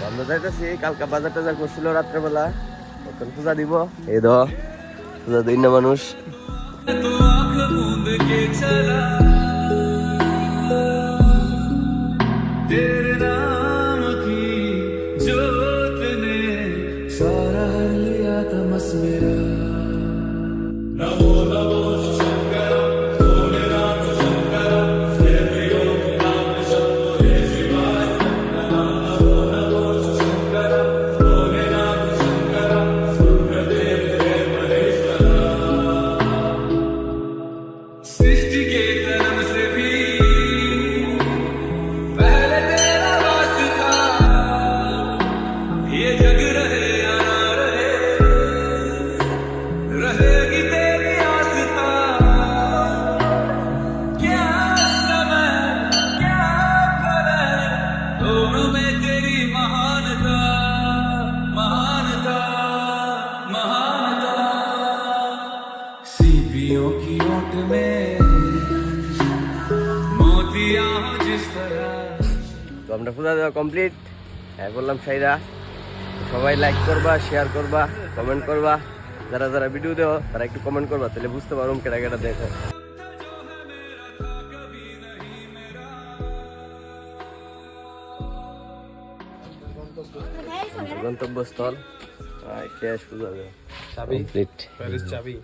বন্ধ যাইতেছি, কালকা বাজার টাজার করছিল রাত্রেবেলা। তখন পূজা দিব। এই ধ পূজা দিন না মানুষ। তেরে मेरा नमो नमो शंकर भोलेनाथ शंकर जय नाम शंभो शिवाय नमो नमो शंकर भोलेनाथ शंकर रुद्रदेव महेश्वरा सृष्टि के जन्म की ओट में मोतिया हो जिस तरह তো আমরা পূজা দেওয়া কমপ্লিট হ্যাঁ বললাম সাইরা সবাই লাইক করবা শেয়ার করবা কমেন্ট করবা যারা যারা ভিডিও দেও তারা একটু কমেন্ট করবা তাহলে বুঝতে পারো কেটা কেটা দেখো গন্তব্যস্থল আহ, শেষ পূজা দেওয়া চাবি কমপ্লিট প্যারিস চাবি